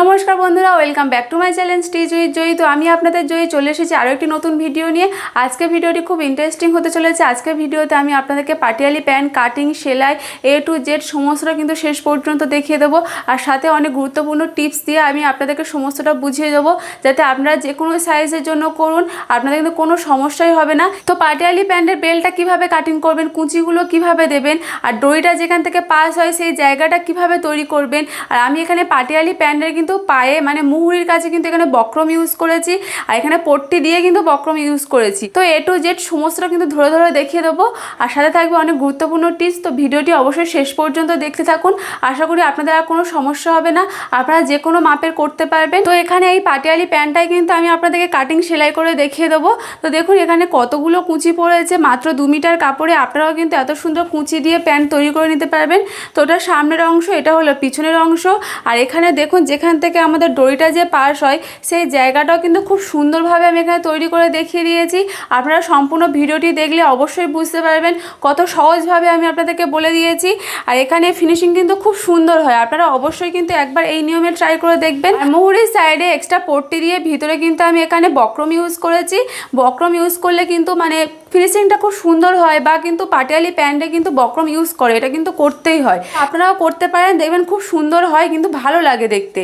নমস্কার বন্ধুরা welcome back to my channel stage with Joyee তো আমি আপনাদের জয়ী চলে এসেছি আরও একটি নতুন ভিডিও নিয়ে। আজকে ভিডিওটি খুব ইন্টারেস্টিং হতে চলেছে। আজকের ভিডিওতে আমি আপনাদেরকে পাটিয়ালি প্যান্ট কাটিং সেলাই এ টু জেড সমস্তটা কিন্তু শেষ পর্যন্ত দেখিয়ে দেবো। আর সাথে অনেক গুরুত্বপূর্ণ টিপস দিয়ে আমি আপনাদেরকে সমস্তটা বুঝিয়ে দেবো। যাতে আপনারা যে কোনো সাইজের জন্য করুন, আপনাদের কিন্তু কোনো সমস্যাই হবে না। তো পাটিয়ালি প্যান্টের বেলটা কীভাবে কাটিং করবেন, কুঁচিগুলো কীভাবে দেবেন, আর দড়িটা যেখান থেকে পাস হয়, সেই জায়গাটা কীভাবে তৈরি করবেন, আর আমি এখানে পাটিয়ালি প্যান্টের কিন্তু পায়ে মানে মুহুরির কাছে কিন্তু এখানে বক্রম ইউজ করেছি আর এখানে পট্টি দিয়ে কিন্তু বক্রম ইউজ করেছি। তো এ টু জেড সমস্তটা কিন্তু ধরে ধরে দেখিয়ে দেবো। আর সাথে থাকবে অনেক গুরুত্বপূর্ণ টিপস তো ভিডিওটি অবশ্যই শেষ পর্যন্ত দেখতে থাকুন। আশা করি আপনাদের আর কোনো সমস্যা হবে না। আপনারা যে কোনো মাপের করতে পারবেন। তো এখানে এই পাটিয়ালি প্যান্টটাই কিন্তু আমি আপনাদেরকে কাটিং সেলাই করে দেখিয়ে দেবো। তো দেখুন, এখানে কতগুলো কুচি পড়েছে। মাত্র দু মিটার কাপড়ে আপনারাও কিন্তু এত সুন্দর কুচি দিয়ে প্যান্ট তৈরি করে নিতে পারবেন। তো ওটার সামনের অংশ, এটা হলো পিছনের অংশ। আর এখানে দেখুন, যেখান থেকে আমাদের দড়িটা যে পাস হয়, সেই জায়গাটাও কিন্তু খুব সুন্দরভাবে আমি এখানে তৈরি করে দেখিয়ে দিয়েছি। আপনারা সম্পূর্ণ ভিডিওটি দেখলে অবশ্যই বুঝতে পারবেন কত সহজভাবে আমি আপনাদেরকে বলে দিয়েছি। আর এখানে ফিনিশিং কিন্তু খুব সুন্দর হয়। আপনারা অবশ্যই কিন্তু একবার এই নিয়মে ট্রাই করে দেখবেন। মুহুরির সাইডে এক্সট্রা পট্টি দিয়ে ভিতরে কিন্তু আমি এখানে বক্রম ইউজ করেছি। বক্রম ইউজ করলে কিন্তু মানে ফিনিশিংটা খুব সুন্দর হয় বা কিন্তু পাটিয়ালি প্যান্টে কিন্তু বক্রম ইউজ করে, এটা কিন্তু করতেই হয়। আপনারাও করতে পারেন, দেখবেন খুব সুন্দর হয় কিন্তু ভালো লাগে দেখতে।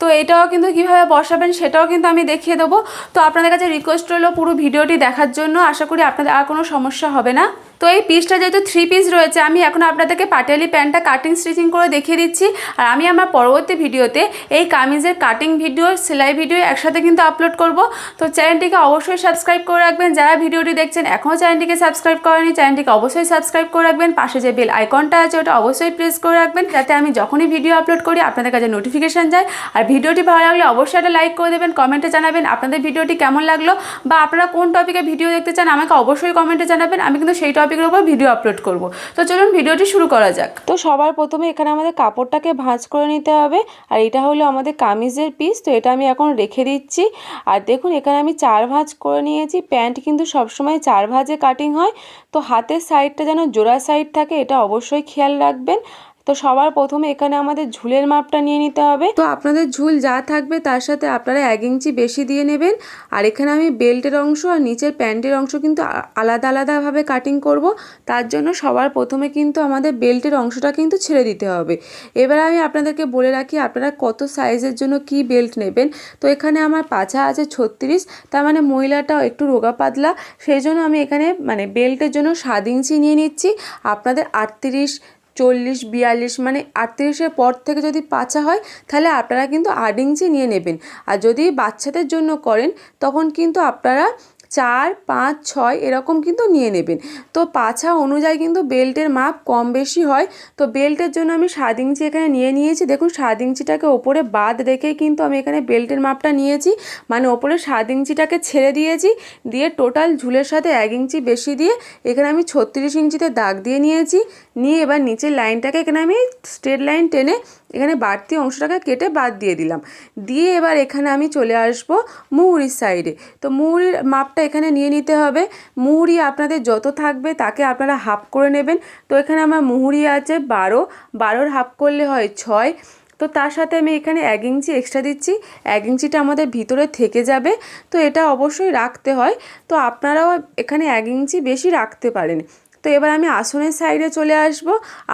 তো এটাও কিন্তু কীভাবে বসাবেন সেটাও কিন্তু আমি দেখিয়ে দেবো। তো আপনাদের কাছে রিকোয়েস্ট রইল পুরো ভিডিওটি দেখার জন্য। আশা করি আপনাদের আর কোনো সমস্যা হবে না। তো এই পিসটা যেহেতু থ্রি পিস রয়েছে, আমি এখন আপনাদেরকে পাটিয়ালি প্যান্টটা কাটিং স্টিচিং করে দেখিয়ে দিচ্ছি। আর আমি আমার পরবর্তী ভিডিওতে এই কামিজের কাটিং ভিডিও সেলাই ভিডিও একসাথে কিন্তু আপলোড করব। তো চ্যানেলটিকে অবশ্যই সাবস্ক্রাইব করে রাখবেন। যারা ভিডিওটি দেখছেন, এখনও চ্যানেলটিকে সাবস্ক্রাইব করেনি চ্যানেলটিকে অবশ্যই সাবস্ক্রাইব করে রাখবেন। পাশে যে বেল আইকনটা আছে, ওটা অবশ্যই প্রেস করে রাখবেন। যাতে আমি যখনই ভিডিও আপলোড করি, আপনাদের কাছে নোটিফিকেশান যায়। আর ভিডিওটি ভালো লাগলে অবশ্যই একটা লাইক করে দেবেন কমেন্টে জানাবেন, আপনাদের ভিডিওটি কেমন লাগল, বা আপনারা কোন টপিকে ভিডিও দেখতে চান, আমাকে অবশ্যই কমেন্টে জানাবেন। আমি কিন্তু সেই টপিকের উপর ভিডিও আপলোড করব। তো চলুন ভিডিওটি শুরু করা যাক। তো সবার প্রথমে এখানে আমাদের কাপড়টাকে ভাঁজ করে নিতে হবে। আর এটা হলো আমাদের কামিজের পিস তো এটা আমি এখন রেখে দিচ্ছি। আর দেখুন, এখানে আমি চার ভাঁজ করে নিয়েছি। প্যান্ট কিন্তু সবসময় চার ভাঁজে কাটিং হয়। তো হাতের সাইডটা যেন জোড়া সাইড থাকে, এটা অবশ্যই খেয়াল রাখবেন। তো সবার প্রথমে এখানে আমাদের ঝুলের মাপটা নিয়ে নিতে হবে। তো আপনাদের ঝুল যা থাকবে তার সাথে আপনারা এক ইঞ্চি বেশি দিয়ে নেবেন। আর এখানে আমি বেল্টের অংশ আর নিচের প্যান্টের অংশ কিন্তু আলাদা আলাদাভাবে কাটিং করব। তার জন্য সবার প্রথমে কিন্তু আমাদের বেল্টের অংশটা কিন্তু ছেড়ে দিতে হবে। এবার আমি আপনাদেরকে বলে রাখি, আপনারা কত সাইজের জন্য কি বেল্ট নেবেন? তো এখানে আমার পাছা আছে ছত্রিশ, তার মানে মহিলাটাও একটু রোগা পাতলা। সেই জন্য আমি এখানে মানে বেল্টের জন্য সাত ইঞ্চি নিয়ে নিচ্ছি। আপনাদের আটত্রিশ চল্লিশ, বিয়াল্লিশ মানে আটত্রিশের পর থেকে যদি পাচা হয়, তাহলে আপনারা কিন্তু আট ইঞ্চি নিয়ে নেবেন। আর যদি বাচ্চাদের জন্য করেন, তখন কিন্তু আপনারা চার, পাঁচ, ছয় এরকম কিন্তু নিয়ে নেবেন। তো পাছা অনুযায়ী কিন্তু বেল্টের মাপ কম বেশি হয়। তো বেল্টের জন্য আমি সাত ইঞ্চি এখানে নিয়ে নিয়েছি। দেখুন, সাত ইঞ্চিটাকে ওপরে বাদ রেখেই কিন্তু আমি এখানে বেল্টের মাপটা নিয়েছি। মানে ওপরে সাত ইঞ্চিটাকে ছেড়ে দিয়েছি। দিয়ে টোটাল ঝুলের সাথে এক ইঞ্চি বেশি দিয়ে এখানে আমি ছত্রিশ ইঞ্চিতে দাগ দিয়ে নিয়েছি। নিয়ে এবার নিচের লাইনটাকে এখানে আমি স্ট্রেট লাইন টেনে এখানে বাড়তি অংশটাকে কেটে বাদ দিয়ে দিলাম। দিয়ে এবার এখানে আমি চলে আসব মুহুরির সাইডে তো মুহুরির মাপটা এখানে নিয়ে নিতে হবে। মুহুরি আপনাদের যত থাকবে তাকে আপনারা হাফ করে নেবেন। তো এখানে আমার মুহুরি আছে বারো। বারোর হাফ করলে হয় ছয়। তো তার সাথে আমি এখানে এক ইঞ্চি এক্সট্রা দিচ্ছি। এক ইঞ্চিটা আমাদের ভিতরে থেকে যাবে। তো এটা অবশ্যই রাখতে হয়। তো আপনারাও এখানে এক ইঞ্চি বেশি রাখতে পারেন। তো এবার আমি আসনের সাইডে চলে আসব।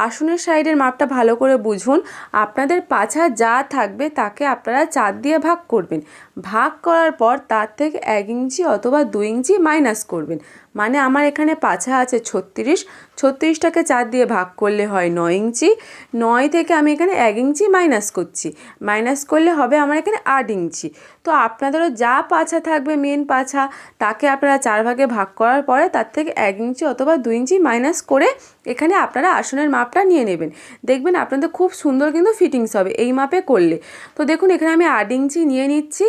আসনের সাইডের মাপটা ভালো করে বুঝুন। আপনাদের পাছা যা থাকবে তাকে আপনারা চার দিয়ে ভাগ করবেন। ভাগ করার পর তার থেকে এক ইঞ্চি অথবা দু ইঞ্চি মাইনাস করবেন। মানে আমার এখানে পাছা আছে ছত্রিশ। ছত্রিশটাকে চার দিয়ে ভাগ করলে হয় নয় ইঞ্চি। নয় থেকে আমি এখানে এক ইঞ্চি মাইনাস করছি। মাইনাস করলে হবে আমার এখানে আট ইঞ্চি। তো আপনাদেরও যা পাছা থাকবে মেন পাছা, তাকে আপনারা চার ভাগে ভাগ করার পরে তার থেকে এক ইঞ্চি অথবা দু ইঞ্চি মাইনাস করে এখানে আপনারা আসনের মাপটা নিয়ে নেবেন। দেখবেন আপনাদের খুব সুন্দর কিন্তু ফিটিংস হবে এই মাপে করলে। তো দেখুন, এখানে আমি আট ইঞ্চি নিয়ে নিচ্ছি।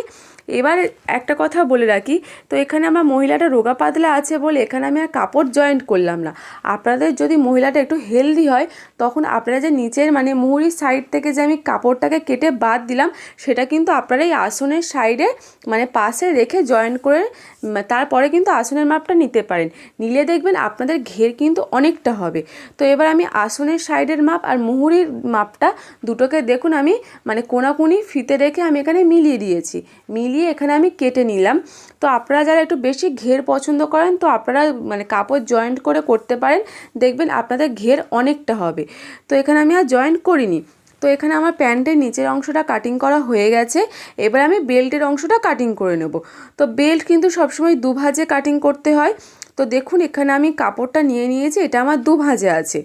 এবার একটা কথা বলে রাখি, তো এখানে আমার মহিলাটা রোগা পাতলা আছে বলে এখানে আমি আর কাপড় জয়েন্ট করলাম না। আপনাদের যদি মহিলাটা একটু হেলদি হয়, তখন আপনারা যে নিচের মানে মুহুরির সাইড থেকে যে আমি কাপড়টাকে কেটে বাদ দিলাম, সেটা কিন্তু আপনারা এই আসনের সাইডে মানে পাশে রেখে জয়েন করে তারপরে কিন্তু আসনের মাপটা নিতে পারেন। নিলে দেখবেন আপনাদের ঘের কিন্তু অনেকটা হবে। তো এবার আমি আসনের সাইডের মাপ আর মুহুরির মাপটা দুটোকে দেখুন আমি মানে কোনাকুনি ফিতে রেখে আমি এখানে মিলিয়ে দিয়েছি। মিলিয়ে এখানে আমি কেটে নিলাম। তো আপনারা যারা একটু বেশি ঘের পছন্দ করেন, তো আপনারা মানে কাপড় জয়েন্ট করে করতে পারেন। দেখবেন আপনাদের ঘের অনেকটা হবে। তো এখানে আমি আর জয়েন্ট করিনি। তো এখানে আমার প্যান্টের নিচের অংশটা কাটিং করা হয়ে গেছে। এবার আমি বেল্টের অংশটা কাটিং করে নেব। তো বেল্ট কিন্তু সবসময় দুভাজে কাটিং করতে হয়। তো দেখুন, এখানে আমি কাপড়টা নিয়ে নিয়েছি, এটা আমার দু ভাজে আছে।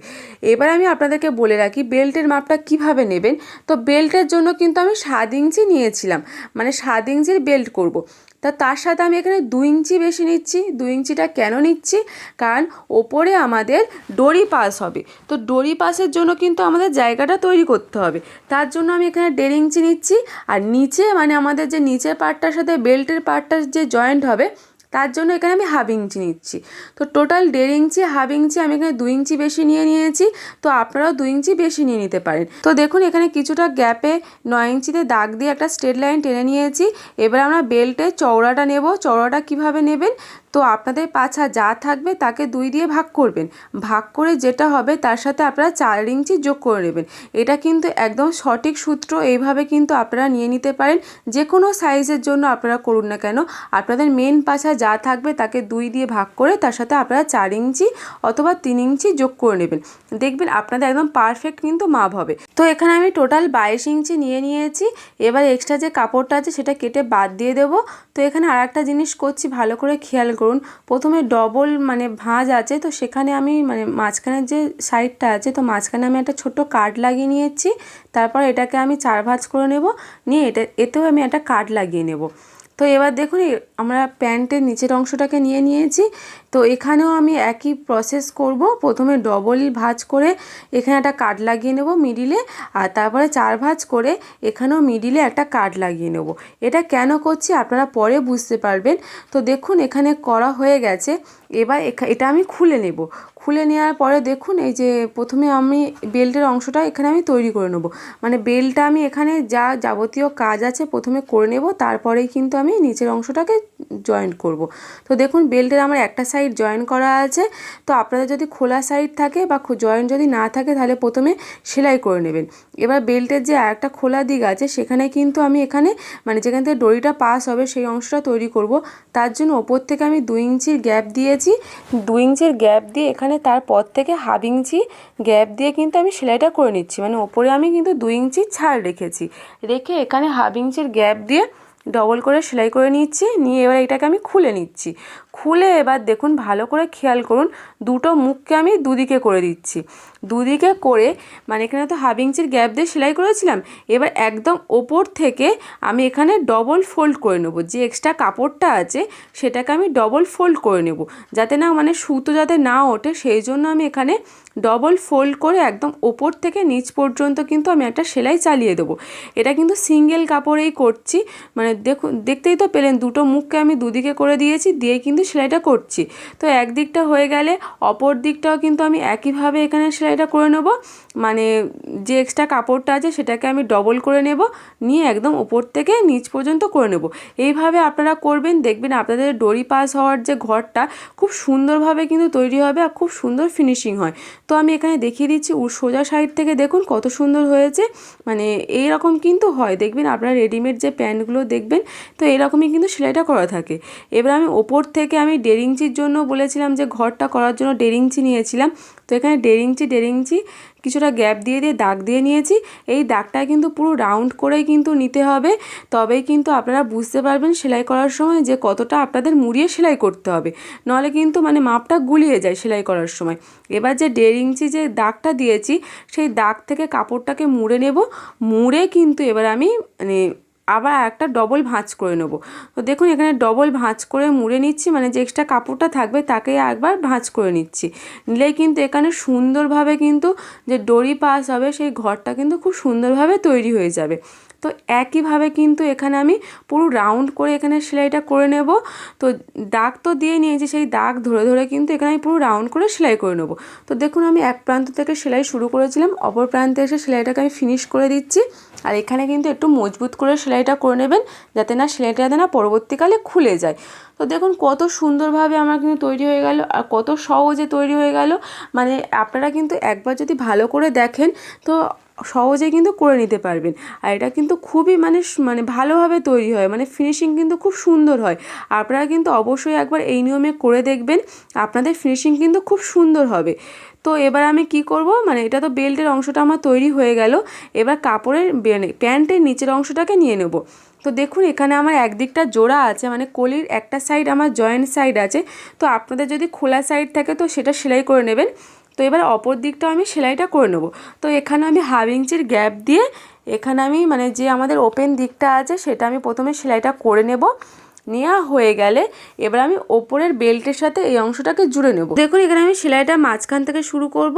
এবার আমি আপনাদেরকে বলে রাখি, বেল্টের মাপটা কীভাবে নেবেন? তো বেল্টের জন্য কিন্তু আমি সাত ইঞ্চি নিয়েছিলাম মানে সাত ইঞ্চির বেল্ট করব। তা তার সাথে আমি এখানে দু ইঞ্চি বেশি নিচ্ছি, দু ইঞ্চিটা কেন নিচ্ছি? কারণ ওপরে আমাদের ডরি পাস হবে। তো ডরি পাসের জন্য কিন্তু আমাদের জায়গাটা তৈরি করতে হবে। তার জন্য আমি এখানে দেড় ইঞ্চি নিচ্ছি, আর নিচে মানে আমাদের যে নিচের পার্টটার সাথে বেল্টের পার্টটা যে জয়েন্ট হবে তার জন্য এখানে আমি হাফ ইঞ্চি নিচ্ছি। তো টোটাল দেড় ইঞ্চি, হাফ ইঞ্চি আমি এখানে দু ইঞ্চি বেশি নিয়ে নিয়েছি। তো আপনারাও দু ইঞ্চি বেশি নিয়ে নিতে পারেন। তো দেখুন, এখানে কিছুটা গ্যাপে নয় ইঞ্চিতে দাগ দিয়ে একটা স্ট্রেট লাইন টেনে নিয়েছি। এবার আমরা বেল্টে চওড়াটা নেব। চওড়াটা কীভাবে নেবেন? তো আপনাদের পাছা যা থাকবে তাকে দুই দিয়ে ভাগ করবেন। ভাগ করে যেটা হবে তার সাথে আপনারা চার ইঞ্চি যোগ করে নেবেন। এটা কিন্তু একদম সঠিক সূত্র। এইভাবে কিন্তু আপনারা নিয়ে নিতে পারেন। যে কোনো সাইজের জন্য আপনারা করুন না কেন। আপনাদের মেন পাছা যা থাকবে তাকে দুই দিয়ে ভাগ করে তার সাথে আপনারা চার ইঞ্চি অথবা তিন ইঞ্চি যোগ করে নেবেন। দেখবেন আপনাদের একদম পারফেক্ট কিন্তু মাপ হবে। তো এখানে আমি টোটাল বাইশ ইঞ্চি নিয়ে নিয়েছি। এবার এক্সট্রা যে কাপড়টা আছে সেটা কেটে বাদ দিয়ে দেবো। তো এখানে আর একটা জিনিস করছি, ভালো করে খেয়াল করুন। প্রথমে ডবল মানে ভাঁজ আছে, তো সেখানে আমি মানে মাঝখানের যে সাইডটা আছে, তো মাঝখানে আমি একটা ছোট্ট কার্ড লাগিয়ে নিয়েছি। তারপর এটাকে আমি চার ভাঁজ করে নেব, নিয়ে এটা, এতেও আমি একটা কার্ড লাগিয়ে নেব। তো এবার দেখুন আমরা প্যান্টের নিচের অংশটাকে নিয়ে নিয়েছি। তো এখানেও আমি একই প্রসেস করব। প্রথমে ডবল ভাঁজ করে এখানে একটা কাট লাগিয়ে নেব মিডিলে আর তারপরে চার ভাঁজ করে এখানেও মিডিলে একটা কাট লাগিয়ে নেব। এটা কেন করছি আপনারা পরে বুঝতে পারবেন। তো দেখুন, এখানে করা হয়ে গেছে। এবার এটা আমি খুলে নেব। খুলে নেওয়ার পরে দেখুন, এই যে প্রথমে আমি বেল্টের অংশটা এখানে আমি তৈরি করে নেব। মানে বেল্টটা আমি এখানে যা যাবতীয় কাজ আছে প্রথমে করে নেব, তারপরেই কিন্তু আমি নিচের অংশটাকে জয়েন্ট করব। তো দেখুন বেল্টের আমার একটা সাইড জয়েন করা আছে। তো আপনাদের যদি খোলা সাইড থাকে বা জয়েন যদি না থাকে, তাহলে প্রথমে সেলাই করে নেবেন। এবার বেল্টের যে আরেকটা খোলা দিক আছে, সেখানে কিন্তু আমি এখানে মানে যেখান থেকে দড়িটা পাস হবে, সেই অংশটা তৈরি করব। তার জন্য ওপর থেকে আমি দু ইঞ্চির গ্যাপ দিয়েছি। দু ইঞ্চির গ্যাপ দিয়ে এখানে তারপর থেকে হাফ ইঞ্চি গ্যাপ দিয়ে কিন্তু আমি সেলাইটা করে নিচ্ছি। মানে ওপরে আমি কিন্তু দু ইঞ্চি ছাড় রেখেছি। রেখে এখানে হাফ ইঞ্চির গ্যাপ দিয়ে ডবল করে সেলাই করে নিচ্ছি। নিয়ে এবার এটাকে আমি খুলে নিচ্ছি। খুলে এবার দেখুন, ভালো করে খেয়াল করুন, দুটো মুখকে আমি দুদিকে করে দিচ্ছি। দুদিকে করে মানে এখানে তো হাফ ইঞ্চির গ্যাপ দিয়ে সেলাই করেছিলাম, এবার একদম ওপর থেকে আমি এখানে ডবল ফোল্ড করে নেব। যে এক্সট্রা কাপড়টা আছে, সেটাকে আমি ডবল ফোল্ড করে নেব। যাতে না মানে সুতো যাতে না ওঠে, সেই জন্য আমি এখানে ডবল ফোল্ড করে একদম ওপর থেকে নিচ পর্যন্ত কিন্তু আমি একটা সেলাই চালিয়ে দেবো। এটা কিন্তু সিঙ্গেল কাপড়েই করছি মানে দেখুন, দেখতেই তো পেলেন, দুটো মুখকে আমি দুদিকে করে দিয়েছি, দিয়ে কিন্তু সেলাইটা করছি। তো একদিকটা হয়ে গেলে অপর দিকটাও কিন্তু আমি একইভাবে এখানে সেলাইটা করে নেব। মানে যে এক্সট্রা কাপড়টা আছে সেটাকে আমি ডবল করে নেব, নিয়ে একদম ওপর থেকে নিচ পর্যন্ত করে নেব। এইভাবে আপনারা করবেন, দেখবেন আপনাদের ডরি পাস হওয়ার যে ঘরটা খুব সুন্দরভাবে কিন্তু তৈরি হবে আর খুব সুন্দর ফিনিশিং হয়। তো আমি এখানে দেখিয়ে দিচ্ছি সোজা সাইড থেকে দেখুন কত সুন্দর হয়েছে। মানে এই রকম কিন্তু হয়, দেখবেন আপনারা রেডিমেড যে প্যান্টগুলো দেখবেন, তো এরকমই কিন্তু সেলাইটা করা থাকে। এবার আমি ওপর থেকে আমি দেড় ইঞ্চির জন্য বলেছিলাম যে ঘরটা করার জন্য ডেরিংচি নিয়েছিলাম। তো এখানে ডেরিংচি ডেরিংচি কিছুটা গ্যাপ দিয়ে দিয়ে দাগ দিয়ে নিয়েছি। এই দাগটা কিন্তু পুরো রাউন্ড করেই কিন্তু নিতে হবে। তবেই কিন্তু আপনারা বুঝতে পারবেন সেলাই করার সময় যে কতটা আপনাদের মুড়িয়ে সেলাই করতে হবে। নাহলে কিন্তু মানে মাপটা গুলিয়ে যায় সেলাই করার সময়। এবার যে ইঞ্চি যে দাগটা দিয়েছি, সেই দাগ থেকে কাপড়টাকে মুড়ে নেব। মুড়ে কিন্তু এবার আমি মানে আবার একটা ডবল ভাঁজ করে নেব। তো দেখুন, এখানে ডবল ভাঁজ করে মুড়ে নিচ্ছি মানে যে এক্সট্রা কাপড়টা থাকবে তাকে একবার ভাঁজ করে নিচ্ছি। নিলেই কিন্তু এখানে সুন্দরভাবে কিন্তু যে ডরি পাস হবে, সেই ঘরটা কিন্তু খুব সুন্দরভাবে তৈরি হয়ে যাবে। তো একইভাবে কিন্তু এখানে আমি পুরো রাউন্ড করে এখানে সেলাইটা করে নেব। তো দাগ তো দিয়ে নিয়েছি, সেই দাগ ধরে ধরে কিন্তু এখানে আমি পুরো রাউন্ড করে সেলাই করে নেব। তো দেখুন, আমি এক প্রান্ত থেকে সেলাই শুরু করেছিলাম, অপর প্রান্তে এসে সেলাইটাকে আমি ফিনিশ করে দিচ্ছি। আর এখানে কিন্তু একটু মজবুত করে সেলাইটা করে নেবেন, যাতে না সেলাইটা যাতে না পরবর্তীকালে খুলে যায়। তো দেখুন কত সুন্দরভাবে আমার কিন্তু তৈরি হয়ে গেল আর কত সহজে তৈরি হয়ে গেল। মানে আপনারা কিন্তু একবার যদি ভালো করে দেখেন, তো সহজে কিন্তু করে নিতে পারবেন। আর এটা কিন্তু খুবই মানে মানে ভালোভাবে তৈরি হয় মানে ফিনিশিং কিন্তু খুব সুন্দর হয়। আপনারা কিন্তু অবশ্যই একবার এই নিয়মে করে দেখবেন, আপনাদের ফিনিশিং কিন্তু খুব সুন্দর হবে। তো এবার আমি কি করব? মানে এটা তো বেল্টের অংশটা আমার তৈরি হয়ে গেল। এবার কাপড়ের মানে প্যান্টের নিচের অংশটাকে নিয়ে নেব। তো দেখুন, এখানে আমার একদিকটা জোড়া আছে মানে কলির একটা সাইড আমার জয়েন্ট সাইড আছে। তো আপনাদের যদি খোলা সাইড থাকে, তো সেটা সেলাই করে নেবেন। তো এবার অপর দিকটা আমি সেলাইটা করে নেব। তো এখানে আমি হাফ ইঞ্চির গ্যাপ দিয়ে, এখানে আমি মানে যে আমাদের ওপেন দিকটা আছে, সেটা আমি প্রথমে সেলাইটা করে নেব। নেওয়া হয়ে গেলে এবার আমি ওপরের বেল্টের সাথে এই অংশটাকে জুড়ে নেব। দেখুন, এখানে আমি সেলাইটা মাঝখান থেকে শুরু করব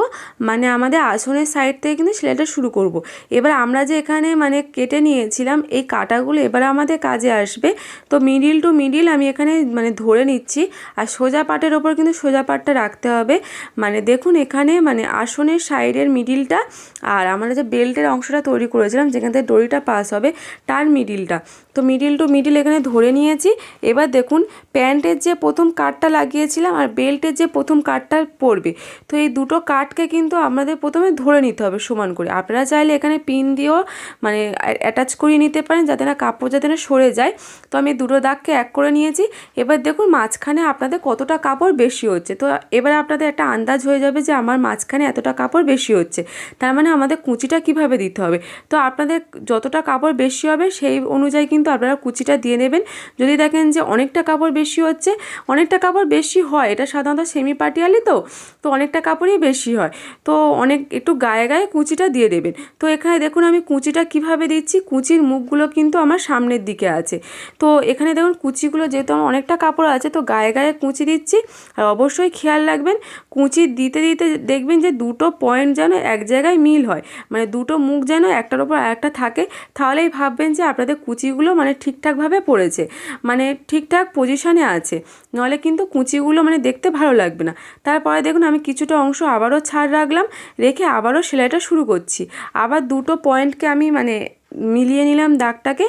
মানে আমাদের আসনের সাইড থেকে কিন্তু সেলাইটা শুরু করব। এবার আমরা যে এখানে মানে কেটে নিয়েছিলাম, এই কাটাগুলো এবার আমাদের কাজে আসবে। তো মিডিল টু মিডিল আমি এখানে মানে ধরে নিচ্ছি, আর সোজা পাটের ওপর কিন্তু সোজা পাটটা রাখতে হবে। মানে দেখুন, এখানে মানে আসনের সাইডের মিডিলটা, আর আমরা যে বেল্টের অংশটা তৈরি করেছিলাম, যেখান থেকে দড়িটা পাস হবে, তার মিডিলটা। তো মিডিল টু মিডিল এখানে ধরে নিয়েছি। এবার দেখুন প্যান্টের যে প্রথম কাটটা লাগিয়েছিলাম আর বেল্টের যে প্রথম কাটটা পড়বে, তো এই দুটো কাটকে কিন্তু আমাদের প্রথমে ধরে নিতে হবে সমান করে। আপনারা চাইলে এখানে পিন দিয়েও মানে অ্যাটাচ করিয়ে নিতে পারেন যাতে না কাপড় যাতে না সরে যায়। তো আমি দুটো দাগকে এক করে নিয়েছি। এবার দেখুন, মাঝখানে আপনাদের কতটা কাপড় বেশি হচ্ছে। তো এবার আপনাদের একটা আন্দাজ হয়ে যাবে যে আমার মাঝখানে এতটা কাপড় বেশি হচ্ছে। তার মানে আমাদের কুঁচিটা কীভাবে দিতে হবে? তো আপনাদের যতটা কাপড় বেশি হবে সেই অনুযায়ী কিন্তু আপনারা কুচিটা দিয়ে নেবেন। যদি দেখেন যে অনেকটা কাপড় বেশি হচ্ছে, অনেকটা কাপড় বেশি হয়, এটা সাধারণত সেমি পাটিয়ালি তো তো অনেকটা কাপড়ই বেশি হয়। তো অনেক, একটু গায়ে গায়ে কুচিটা দিয়ে দেবেন। তো এখানে দেখুন আমি কুচিটা কীভাবে দিচ্ছি, কুচির মুখগুলো কিন্তু আমার সামনের দিকে আছে। তো এখানে দেখুন কুচিগুলো যেহেতু আমার অনেকটা কাপড় আছে, তো গায়ে গায়ে কুচি দিচ্ছি। আর অবশ্যই খেয়াল রাখবেন, কুচি দিতে দিতে দেখবেন যে দুটো পয়েন্ট যেন এক জায়গায় মিল হয়। মানে দুটো মুখ যেন একটার ওপর আরেকটা থাকে। তাহলেই ভাববেন যে আপনাদের কুচিগুলো মানে ঠিকঠাকভাবে পড়েছে মানে ঠিকঠাক পজিশানে আছে নাহলে কিন্তু কুচিগুলো মানে দেখতে ভালো লাগবে না। তারপরে দেখুন আমি কিছুটা অংশ আবারও ছাড় রাখলাম, রেখে আবারও সেলাইটা শুরু করছি। আবার দুটো পয়েন্টকে আমি মানে মিলিয়ে নিলাম দাগটাকে,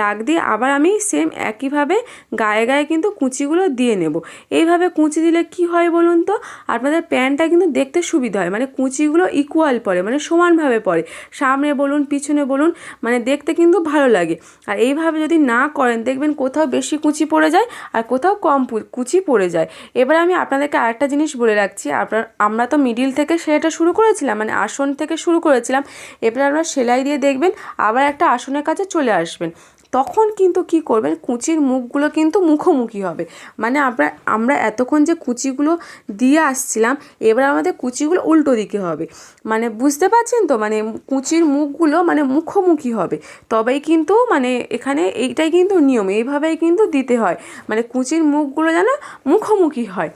দাগ দিয়ে আবার আমি সেম একইভাবে গায়ে গায়ে কিন্তু কুচিগুলো দিয়ে নেব। এইভাবে কুচি দিলে কি হয় বলুন তো? আপনাদের প্যান্টটা কিন্তু দেখতে সুবিধা হয় মানে কুচিগুলো ইকুয়াল পড়ে মানে সমানভাবে পড়ে সামনে বলুন, পিছনে বলুন মানে দেখতে কিন্তু ভালো লাগে। আর এইভাবে যদি না করেন, দেখবেন কোথাও বেশি কুচি পড়ে যায় আর কোথাও কম কুচি পড়ে যায়। এবার আমি আপনাদেরকে আরেকটা জিনিস বলে রাখছি, আপনার, আমরা তো মিডিল থেকে সেলাইটা শুরু করেছিলাম মানে আসন থেকে শুরু করেছিলাম। এবার আপনারা সেলাই দিয়ে দেখবেন, আবার একটা আসনের কাছে চলে আসবেন। তখন কিন্তু কি করবেন, কুচির মুখগুলো কিন্তু মুখোমুখি হবে। মানে আমরা আমরা এতক্ষণ যে কুচিগুলো দিয়ে আসছিলাম, এবার আমাদের কুচিগুলো উল্টো দিকে হবে। মানে বুঝতে পারছেন তো? মানে কুচির মুখগুলো মানে মুখোমুখি হবে। তবেই কিন্তু মানে এখানে এইটাই কিন্তু নিয়ম, এইভাবেই কিন্তু দিতে হয়। মানে কুচির মুখগুলো যেন মুখোমুখি হয়।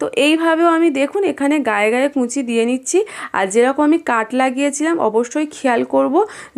তো এইভাবেও আমি দেখুন এখানে গায়ে গায়ে কুঁচি দিয়ে নিচ্ছি। আর যেরকম আমি কাট লাগিয়েছিলাম, অবশ্যই খেয়াল করব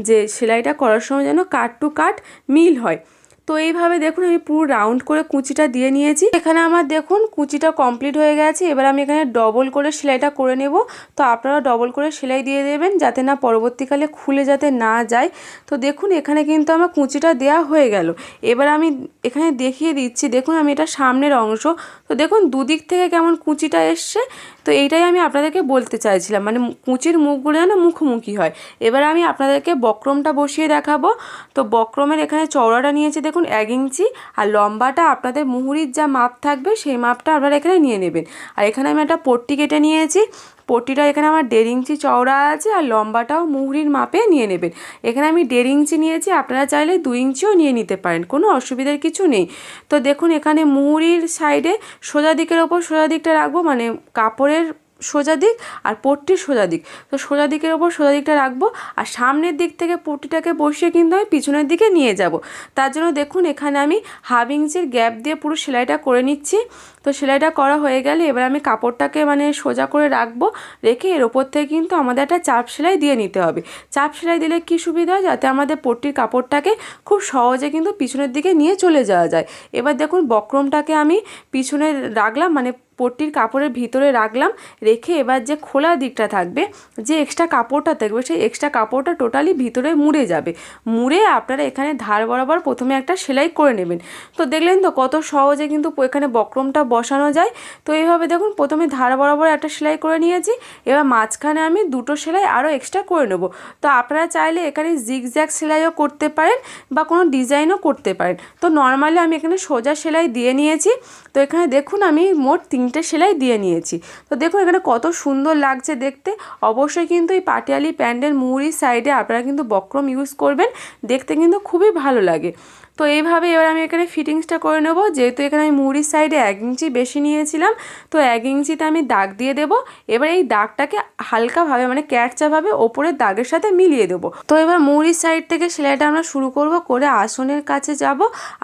যে সেলাইটা করার সময় যেন কাট টু কাট মিল হয়। তো এইভাবে দেখুন আমি পুরো রাউন্ড করে কুচিটা দিয়ে নিয়েছি। এখানে আমার দেখুন কুচিটা কমপ্লিট হয়ে গেছে। এবার আমি এখানে ডবল করে সেলাইটা করে নেব। তো আপনারা ডবল করে সেলাই দিয়ে দেবেন যাতে না পরবর্তীকালে খুলে যাতে না যায়। তো দেখুন এখানে কিন্তু আমার কুচিটা দেওয়া হয়ে গেল। এবার আমি এখানে দেখিয়ে দিচ্ছি। দেখুন আমি এটা সামনের অংশ তো দেখুন, দুদিক থেকে কেমন কুঁচিটা এসছে। তো এইটাই আমি আপনাদেরকে বলতে চাইছিলাম। মানে কুচির মুখগুলো যেন মুখোমুখি হয়। এবার আমি আপনাদেরকে বক্রমটা বসিয়ে দেখাবো। তো বক্রমের এখানে চওড়াটা নিয়েছে, দেখুন, এক ইঞ্চি। আর লম্বাটা আপনাদের মুহুরির যা মাপ থাকবে, সেই মাপটা আপনারা এখানে নিয়ে নেবেন। আর এখানে আমি একটা পট্টি কেটে নিয়েছি। পট্টিটা এখানে আমার দেড় ইঞ্চি চওড়া আছে আর লম্বাটাও মুহুরির মাপে নিয়ে নেবেন। এখানে আমি দেড় ইঞ্চি নিয়েছি, আপনারা চাইলে দু ইঞ্চিও নিয়ে নিতে পারেন, কোনো অসুবিধার কিছু নেই। তো দেখুন, এখানে মুহুরির সাইডে সোজা দিকের ওপর সোজা দিকটা রাখব মানে কাপড়ের সোজা দিক আর পট্টির সোজা দিক। তো সোজা দিকের ওপর সোজা দিকটা রাখব আর সামনের দিক থেকে পট্টিটাকে বসিয়ে কিন্তু আমি পিছনের দিকে নিয়ে যাব। তার জন্য দেখুন এখানে আমি হাফ ইঞ্চির গ্যাপ দিয়ে পুরো সেলাইটা করে নিচ্ছি। তো সেলাইটা করা হয়ে গেলে এবার আমি কাপড়টাকে মানে সোজা করে রাখব, রেখে এর ওপর থেকে কিন্তু আমাদের একটা চাপ সেলাই দিয়ে নিতে হবে। চাপ সেলাই দিলে কি সুবিধা হয়? যাতে আমাদের পট্টির কাপড়টাকে খুব সহজে কিন্তু পিছনের দিকে নিয়ে চলে যাওয়া যায়। এবার দেখুন বক্রমটাকে আমি পিছনে রাখলাম মানে পট্টির কাপড়ের ভিতরে রাখলাম, রেখে এবার যে খোলা দিকটা থাকবে, যে এক্সট্রা কাপড়টা থাকবে, সেই এক্সট্রা কাপড়টা টোটালি ভিতরে মুড়ে যাবে। মুড়ে আপনারা এখানে ধার বরাবর প্রথমে একটা সেলাই করে নেবেন। তো দেখলেন তো কত সহজে কিন্তু এখানে বক্রমটা বসানো যায়। তো এইভাবে দেখুন, প্রথমে ধার বরাবর একটা সেলাই করে নিয়েছি, এবার মাঝখানে আমি দুটো সেলাই আরও এক্সট্রা করে নেব। তো আপনারা চাইলে এখানে জিগজ্যাগ সেলাইও করতে পারেন বা কোনো ডিজাইনও করতে পারেন। তো নর্মালি আমি এখানে সোজা সেলাই দিয়ে নিয়েছি। তো এখানে দেখুন আমি মোট তিনটে সেলাই দিয়ে নিয়েছি। তো দেখুন এখানে কত সুন্দর লাগছে দেখতে। অবশ্যই কিন্তু এই পাটিয়ালি প্যান্টের মুড়ির সাইডে আপনারা কিন্তু বক্রম ইউজ করবেন। দেখতে কিন্তু খুবই ভালো লাগে। তো এইভাবে এবার আমি এখানে ফিটিংসটা করে নেব। যেহেতু এখানে আমি মুড়ির সাইডে এক ইঞ্চি বেশি নিয়েছিলাম, তো এক ইঞ্চিতে আমি দাগ দিয়ে দেব। এবার এই দাগটাকে হালকাভাবে মানে ক্যাটচাভাবে ওপরের দাগের সাথে মিলিয়ে দেবো। তো এবার মুড়ির সাইড থেকে সেলাইটা আমরা শুরু করব, করে আসনের কাছে যাব।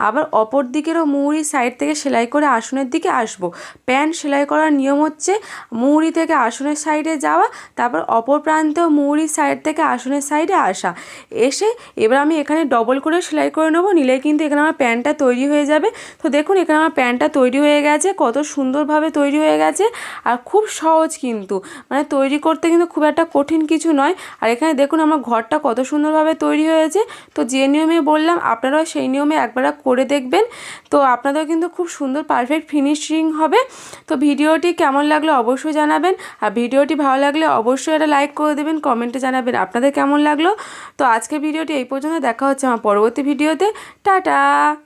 আবার অপর দিকেরও মুড়ির সাইড থেকে সেলাই করে আসনের দিকে আসব। প্যান্ট সেলাই করার নিয়ম হচ্ছে মুড়ি থেকে আসনের সাইডে যাওয়া, তারপর অপর প্রান্তেও মুড়ির সাইড থেকে আসনের সাইডে আসা। এসে এবার আমি এখানে ডবল করে সেলাই করে নেব, নিলে কিন্তু এখানে আমার প্যান্টটা তৈরি হয়ে যাবে। তো দেখুন, এখানে আমার প্যান্টটা তৈরি হয়ে গেছে, কত সুন্দরভাবে তৈরি হয়ে গেছে আর খুব সহজ কিন্তু। মানে তৈরি করতে কিন্তু খুব একটা কঠিন কিছু নয়। আর এখানে দেখুন, আমার ঘরটা কত সুন্দরভাবে তৈরি হয়েছে। তো যে নিয়মে বললাম, আপনারাও সেই নিয়মে একবার করে দেখবেন। তো আপনাদের কিন্তু খুব সুন্দর পারফেক্ট ফিনিশিং হবে। তো ভিডিওটি কেমন লাগল অবশ্যই জানাবেন। আর ভিডিওটি ভালো লাগলে অবশ্যই একটা লাইক করে দেবেন, কমেন্টে জানাবেন আপনাদের কেমন লাগল। তো আজকে ভিডিওটি এই পর্যন্ত। দেখা হচ্ছে আমার পরবর্তী ভিডিওতে। ta-da!